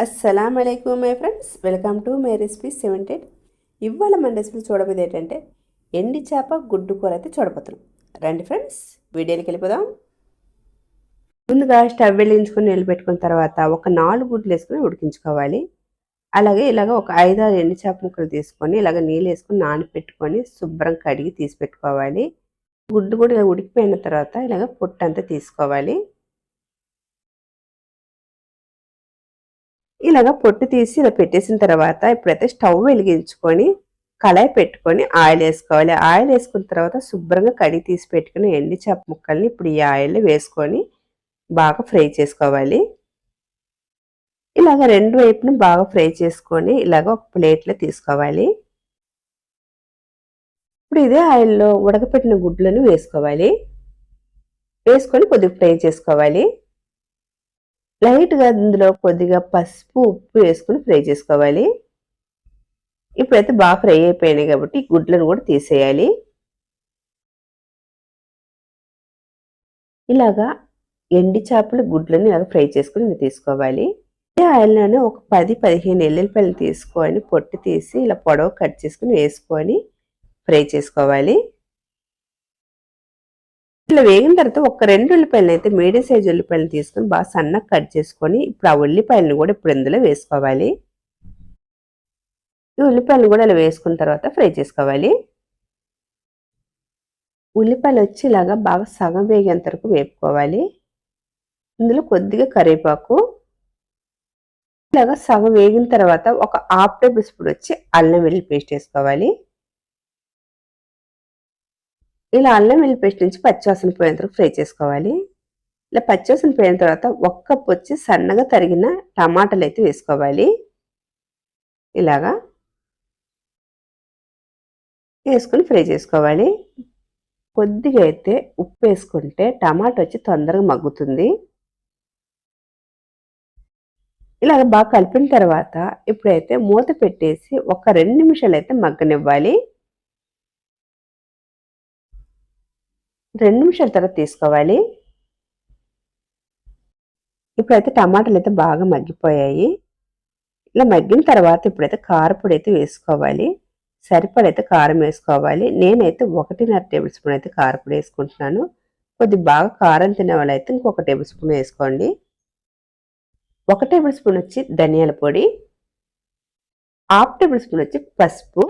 అస్సలం అయికు my friends welcome to my recipe సెవెంటెడ్ ఇవాళ మన రెసిపీ చూడబోయేది ఏంటంటే ఎండి చేప గుడ్డు కూర అయితే చూడబోతున్నాం. రండి ఫ్రెండ్స్ వీడియోకి వెళ్ళిపోదాం. ముందుగా స్టవ్ వెలిగించుకొని నీళ్ళు పెట్టుకున్న తర్వాత ఒక నాలుగు గుడ్లు వేసుకొని ఉడికించుకోవాలి. అలాగే ఇలాగ ఒక ఐదారు ఎండి చేప ముక్కలు తీసుకొని ఇలాగ నీళ్ళు వేసుకొని నానపెట్టుకొని శుభ్రం కడిగి తీసి పెట్టుకోవాలి. గుడ్డు కూడా ఇలా ఉడికిపోయిన తర్వాత ఇలాగ పొట్టు అంతా తీసుకోవాలి. ఇలాగ పొట్టు తీసి ఇలా పెట్టేసిన తర్వాత ఇప్పుడైతే స్టవ్ వెలిగించుకొని కళాయి పెట్టుకొని ఆయిల్ వేసుకోవాలి. ఆయిల్ వేసుకున్న తర్వాత శుభ్రంగా కడిగి తీసి పెట్టుకుని ఎండి చేప ముక్కల్ని ఇప్పుడు ఈ ఆయిల్లో వేసుకొని బాగా ఫ్రై చేసుకోవాలి. ఇలాగ రెండు వైపును బాగా ఫ్రై చేసుకొని ఇలాగ ఒక ప్లేట్లో తీసుకోవాలి. ఇప్పుడు ఇదే ఆయిల్లో ఉడకపెట్టిన గుడ్లను వేసుకోవాలి. వేసుకొని కొద్దిగా ఫ్రై చేసుకోవాలి. లైట్గా ఇందులో కొద్దిగా పసుపు ఉప్పు వేసుకుని ఫ్రై చేసుకోవాలి. ఇప్పుడైతే బాగా ఫ్రై అయిపోయినాయి కాబట్టి గుడ్లను కూడా తీసేయాలి. ఇలాగా ఎండి చేపలు గుడ్లను ఇలాగ ఫ్రై చేసుకుని తీసుకోవాలి. ఇదే ఆయిల్లోనే ఒక పది పదిహేను ఎల్లుల్లిపాయలు తీసుకొని పొట్టు తీసి ఇలా పొడవు కట్ చేసుకుని వేసుకొని ఫ్రై చేసుకోవాలి. ఇట్లా వేగిన తర్వాత ఒక రెండు ఉల్లిపాయలను అయితే మీడియం సైజ్ ఉల్లిపాయలు తీసుకొని బాగా సన్నగా కట్ చేసుకొని ఇప్పుడు ఆ ఉల్లిపాయలను కూడా ఇప్పుడు ఇందులో వేసుకోవాలి. ఈ ఉల్లిపాయలను కూడా ఇలా వేసుకున్న తర్వాత ఫ్రై చేసుకోవాలి. ఉల్లిపాయలు వచ్చి ఇలాగా బాగా సగం వేగేంత వరకు వేపుకోవాలి. ఇందులో కొద్దిగా కరివేపాకు. ఇలాగా సగం వేగిన తర్వాత ఒక హాఫ్ టేబుల్ స్పూన్ వచ్చి అల్లం వెల్లి పేస్ట్ వేసుకోవాలి. ఇలా అల్లం వెల్లి పేస్ట్ నుంచి పచ్చివాసన పోయేంత వరకు ఫ్రై చేసుకోవాలి. ఇలా పచ్చివాసన పోయిన తర్వాత ఒక్క పొచ్చి సన్నగా తరిగిన టమాటాలు అయితే వేసుకోవాలి. ఇలాగా వేసుకొని ఫ్రై చేసుకోవాలి. కొద్దిగా అయితే ఉప్పు వేసుకుంటే టమాటా వచ్చి తొందరగా మగ్గుతుంది. ఇలాగ బాగా కలిపిన తర్వాత ఇప్పుడైతే మూత పెట్టేసి ఒక రెండు నిమిషాలు అయితే మగ్గనివ్వాలి. రెండు నిమిషాల తర్వాత తీసుకోవాలి. ఇప్పుడైతే టమాటాలు అయితే బాగా మగ్గిపోయాయి. ఇలా మగ్గిన తర్వాత ఇప్పుడైతే కారపొడి అయితే వేసుకోవాలి. సరిపడైతే కారం వేసుకోవాలి. నేనైతే ఒకటిన్నర టేబుల్ స్పూన్ అయితే కారపొడి వేసుకుంటున్నాను. కొద్ది బాగా కారం తినే వాళ్ళైతే ఇంకొక టేబుల్ స్పూన్ వేసుకోండి. ఒక టేబుల్ స్పూన్ వచ్చి ధనియాల పొడి. హాఫ్ టేబుల్ స్పూన్ వచ్చి పసుపు.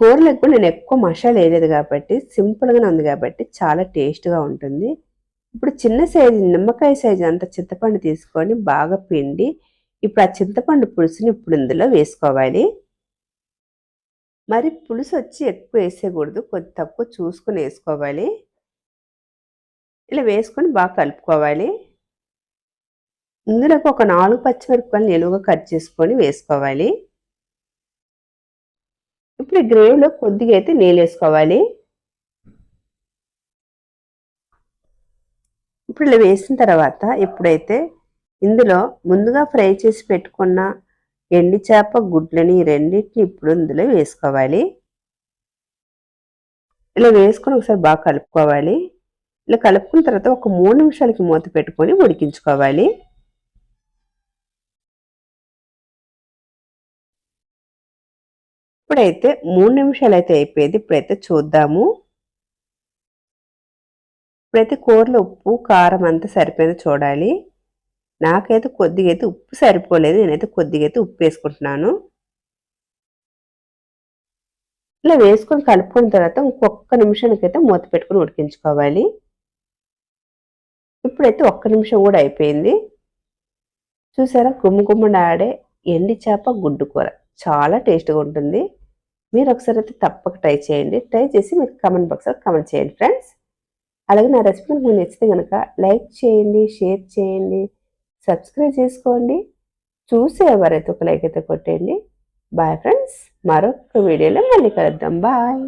కూరలకు కూడా నేను ఎక్కువ మసాలా వేయలేదు కాబట్టి సింపుల్గానే ఉంది కాబట్టి చాలా టేస్ట్గా ఉంటుంది. ఇప్పుడు చిన్న సైజు నిమ్మకాయ సైజు అంత చింతపండు తీసుకొని బాగా పిండి ఇప్పుడు ఆ చింతపండు పులుసుని ఇప్పుడు ఇందులో వేసుకోవాలి. మరి పులుసు వచ్చి ఎక్కువ వేసేయకూడదు కొద్ది తక్కువ చూసుకొని వేసుకోవాలి. ఇలా వేసుకొని బాగా కలుపుకోవాలి. ఇందులోకి ఒక నాలుగు పచ్చిమిరపకాయలు నిలువుగా కట్ చేసుకొని వేసుకోవాలి. ఇప్పుడు గ్రేవ్లో గ్రేవీలో కొద్దిగా అయితే నీళ్ళు వేసుకోవాలి. ఇప్పుడు ఇలా వేసిన తర్వాత ఇప్పుడైతే ఇందులో ముందుగా ఫ్రై చేసి పెట్టుకున్న ఎండి చేప గుడ్లని రెండింటిని ఇప్పుడు ఇందులో వేసుకోవాలి. ఇలా వేసుకొని ఒకసారి బాగా కలుపుకోవాలి. ఇలా కలుపుకున్న తర్వాత ఒక మూడు నిమిషాలకి మూత పెట్టుకొని ఉడికించుకోవాలి. ఇప్పుడైతే మూడు నిమిషాలు అయితే అయిపోయింది. ఇప్పుడైతే చూద్దాము. ఇప్పుడైతే కూరలో ఉప్పు కారం అంతా సరిపోయింది చూడాలి. నాకైతే కొద్దిగా అయితే ఉప్పు సరిపోలేదు. నేనైతే కొద్దిగా అయితే ఉప్పు వేసుకుంటున్నాను. ఇలా వేసుకొని కలుపుకున్న తర్వాత ఇంకొక నిమిషానికి అయితే మూత పెట్టుకుని ఉడికించుకోవాలి. ఇప్పుడైతే ఒక్క నిమిషం కూడా అయిపోయింది. చూసారా? గుమ్మ గుమ్మడి ఆడే ఎండి చేప గుడ్డు కూర. చాలా టేస్ట్గా ఉంటుంది. మీరు ఒకసారి అయితే తప్పక ట్రై చేయండి. ట్రై చేసి మీరు కమెంట్ బాక్స్లో కమెంట్ చేయండి ఫ్రెండ్స్. అలాగే నా రెసిపీ మీకు నచ్చితే కనుక లైక్ చేయండి షేర్ చేయండి సబ్స్క్రైబ్ చేసుకోండి. చూసి ఎవరైతే ఒక లైక్ అయితే కొట్టేయండి. Bye friends. మరొక వీడియోలో మళ్ళీ కలుద్దాం. బాయ్.